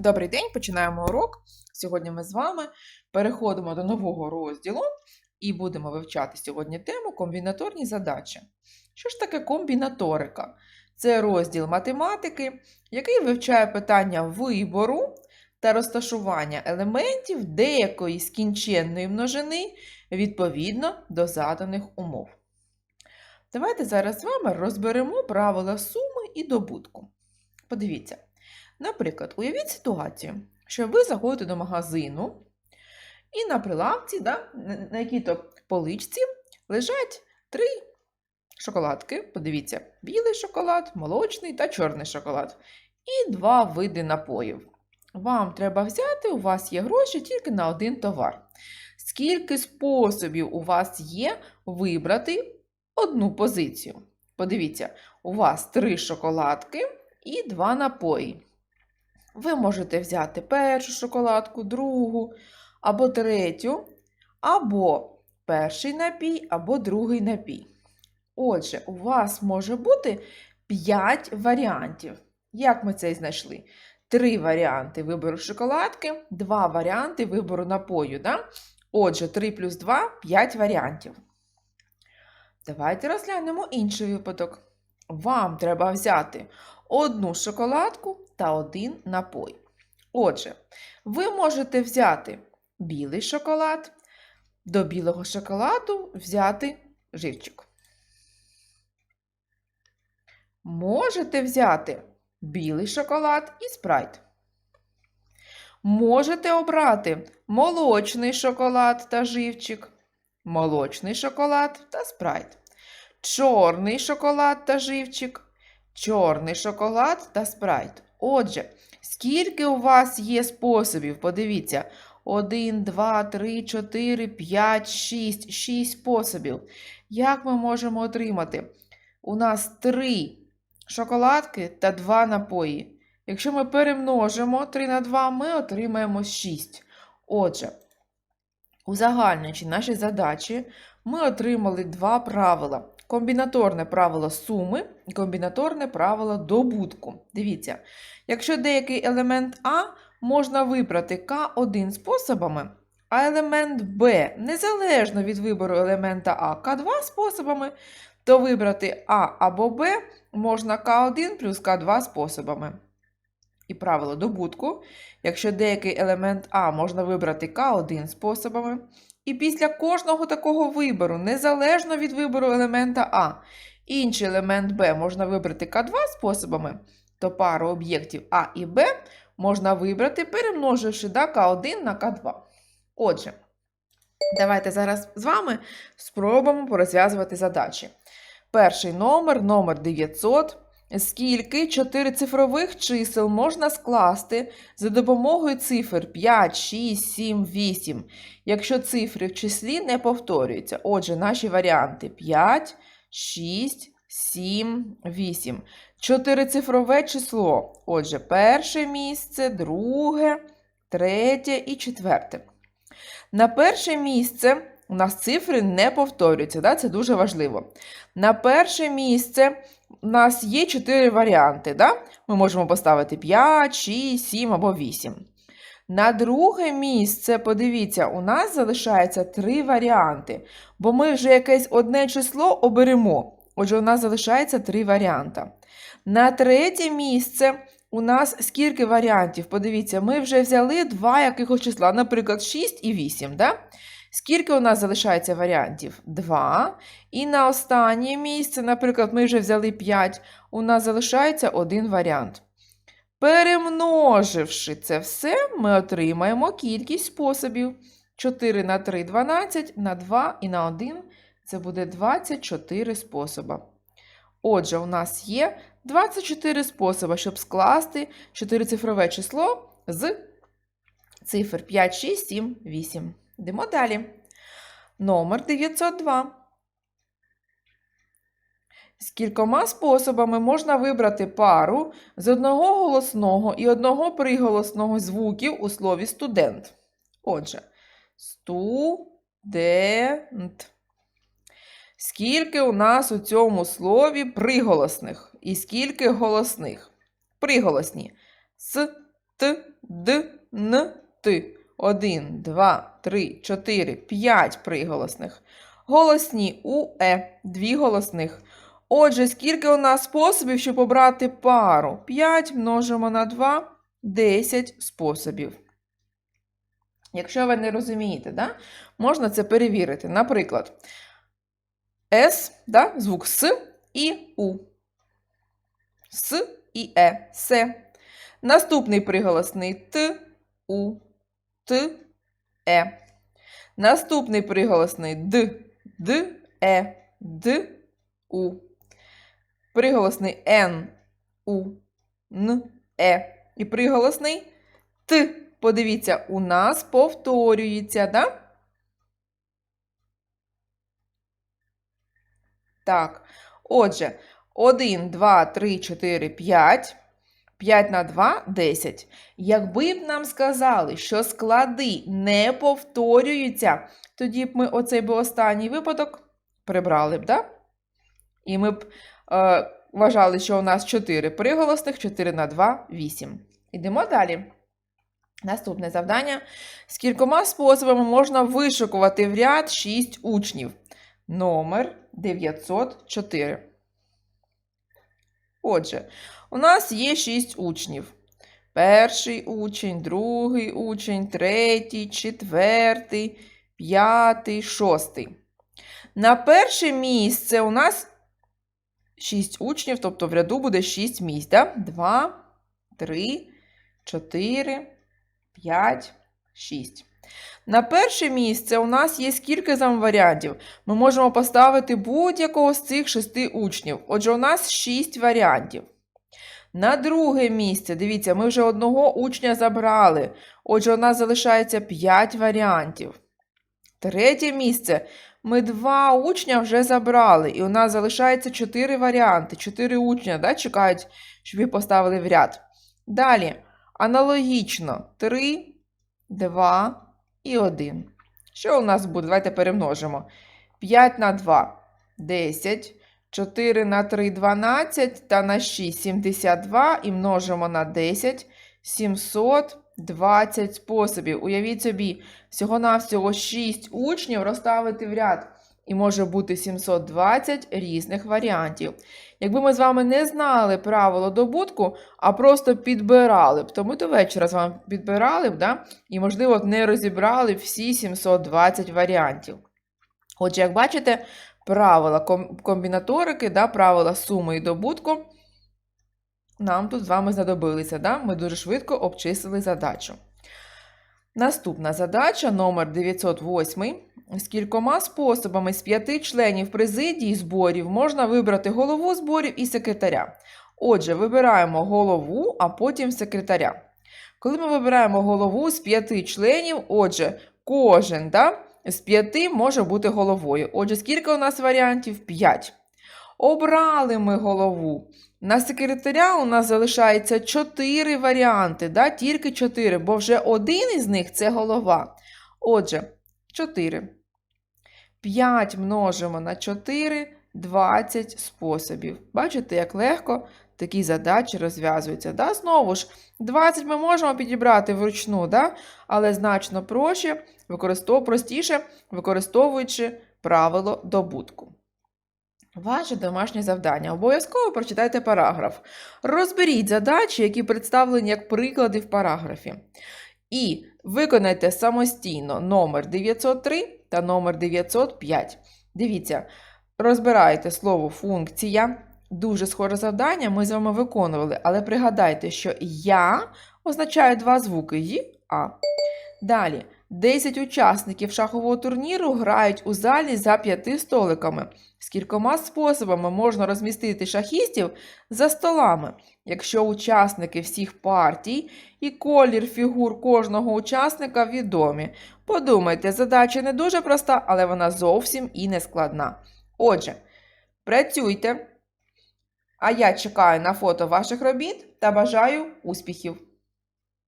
Добрий день, починаємо урок. Сьогодні ми з вами переходимо до нового розділу і будемо вивчати сьогодні тему комбінаторні задачі. Що ж таке комбінаторика? Це розділ математики, який вивчає питання вибору та розташування елементів деякої скінченної множини відповідно до заданих умов. Давайте зараз з вами розберемо правила суми і добутку. Подивіться. Наприклад, уявіть ситуацію, що ви заходите до магазину, і на прилавці, да, на- якій-то поличці лежать три шоколадки. Подивіться, білий шоколад, молочний та чорний шоколад. І два види напоїв. Вам треба взяти, у вас є гроші тільки на один товар. Скільки способів у вас є вибрати одну позицію? Подивіться, у вас три шоколадки і два напої. Ви можете взяти першу шоколадку, другу, або третю, або перший напій, або другий напій. Отже, у вас може бути 5 варіантів. Як ми це знайшли? Три варіанти вибору шоколадки, два варіанти вибору напою. Да? Отже, 3 плюс 2 5 варіантів. Давайте розглянемо інший випадок. Вам треба взяти одну шоколадку та один напой. Отже, ви можете взяти білий шоколад, до білого шоколаду взяти живчик. Можете взяти білий шоколад і спрайт. Можете обрати молочний шоколад та живчик, молочний шоколад та спрайт, чорний шоколад та живчик, чорний шоколад та спрайт. Отже, скільки у вас є способів? Подивіться. 1, 2, 3, 4, 5, 6. 6 способів. Як ми можемо отримати? У нас 3 шоколадки та 2 напої. Якщо ми перемножимо 3 на 2, ми отримаємо 6. Отже, узагальнюючи наші задачі, ми отримали два правила: комбінаторне правило суми і комбінаторне правило добутку. Дивіться, якщо деякий елемент А можна вибрати К1 способами, а елемент Б незалежно від вибору елемента А К2 способами, то вибрати А або Б можна К1 плюс К2 способами. І правило добутку, якщо деякий елемент А можна вибрати К1 способами, і після кожного такого вибору, незалежно від вибору елемента А, інший елемент Б можна вибрати К2 способами, то пару об'єктів А і Б можна вибрати, перемноживши да, К1 на К2. Отже, давайте зараз з вами спробуємо порозв'язувати задачі. Перший номер, номер 900. Скільки чотирицифрових чисел можна скласти за допомогою цифр 5, 6, 7, 8, якщо цифри в числі не повторюються. Отже, наші варіанти 5, 6, 7, 8. Чотирицифрове число. Отже, перше місце, друге, третє і четверте. На перше місце у нас цифри не повторюються, да? це дуже важливо. На перше місце у нас є 4 варіанти. Да? Ми можемо поставити 5, 6, 7 або 8. На друге місце, подивіться, у нас залишається 3 варіанти, бо ми вже якесь одне число оберемо. Отже, у нас залишається 3 варіанти. На третє місце у нас скільки варіантів? Подивіться, ми вже взяли два якихось числа, наприклад, 6 і 8. Да? Скільки у нас залишається варіантів? 2. І на останнє місце, наприклад, ми вже взяли 5, у нас залишається один варіант. Перемноживши це все, ми отримаємо кількість способів. 4 на 3 – 12, на 2 і на 1 це буде 24 способи. Отже, у нас є 24 способи, щоб скласти чотирицифрове число з цифр 5, 6, 7, 8. Йдемо далі. Номер 902. Скількома способами можна вибрати пару з одного голосного і одного приголосного звуків у слові студент. Отже, студент. Скільки у нас у цьому слові приголосних і скільки голосних? Приголосні с, т, д, н, т. Один, два, три, чотири, п'ять приголосних. Голосні у е, дві голосних. Отже, скільки у нас способів, щоб обрати пару? 5 множимо на 2, 10 способів. Якщо ви не розумієте, да? можна це перевірити. Наприклад, С, да? звук С і У. С і Е. Се. Наступний приголосний Т, У, Т, Е. Наступний приголосний Д, Д, Е, Д, У. Приголосний Н, У, Н, Е. І приголосний Т. Подивіться, у нас повторюється, да? Так. Отже, 1, 2, 3, 4, 5. 5 на 2 – 10. Якби б нам сказали, що склади не повторюються, тоді б ми оцей би останній випадок прибрали б, да? І ми б е, вважали, що у нас 4 приголосних, 4 на 2 – 8. Ідемо далі. Наступне завдання. З кількома способами можна вишукувати в ряд 6 учнів. Номер 904. Отже, у нас є 6 учнів. Перший учень, другий учень, третій, четвертий, п'ятий, шостий. На перше місце у нас 6 учнів, тобто в ряду буде 6 місць. Да? 2, 3, 4, 5, 6. На перше місце у нас є скільки варіантів. Ми можемо поставити будь-якого з цих шести учнів. Отже, у нас 6 варіантів. На друге місце, дивіться, ми вже одного учня забрали. Отже, у нас залишається 5 варіантів. Третє місце. Ми два учня вже забрали, і у нас залишається 4 варіанти. 4 учня да, чекають, щоб їх поставили в ряд. Далі, аналогічно 3, 2 і 1. Що у нас буде? Давайте перемножимо. 5 на 2 10. 4 на 3 12 та на 6 72 і множимо на 10 720 способів. Уявіть собі, всього-навсього 6 учнів розставити в ряд. І може бути 720 різних варіантів. Якби ми з вами не знали правило добутку, а просто підбирали б, то ми до вечора з вами підбирали б, да? і, можливо, не розібрали всі 720 варіантів. Отже, як бачите, правила комбінаторики, да, правила суми і добутку нам тут з вами знадобилися. Да? Ми дуже швидко обчислили задачу. Наступна задача номер 908. З кількома способами з п'яти членів президії зборів можна вибрати голову зборів і секретаря. Отже, вибираємо голову, а потім секретаря. Коли ми вибираємо голову з п'яти членів, отже, кожен да, з п'яти може бути головою. Отже, скільки у нас варіантів? П'ять. Обрали ми голову. На секретаря у нас залишається 4 варіанти, да? тільки 4, бо вже один із них це голова. Отже, 4. 5 множимо на 4, 20 способів. Бачите, як легко такі задачі розв'язуються. Да? Знову ж, 20 ми можемо підібрати вручну, да? але значно проще, використов... простіше, використовуючи правило добутку. Ваше домашнє завдання. Обов'язково прочитайте параграф. Розберіть задачі, які представлені як приклади в параграфі. І виконайте самостійно номер 903 та номер 905. Дивіться, розбираєте слово функція. Дуже схоже завдання ми з вами виконували, але пригадайте, що я означає два звуки «й», а. Далі. 10 учасників шахового турніру грають у залі за п'яти столиками. З кількома способами можна розмістити шахістів за столами, якщо учасники всіх партій і колір фігур кожного учасника відомі. Подумайте, задача не дуже проста, але вона зовсім і не складна. Отже, працюйте. А я чекаю на фото ваших робіт та бажаю успіхів!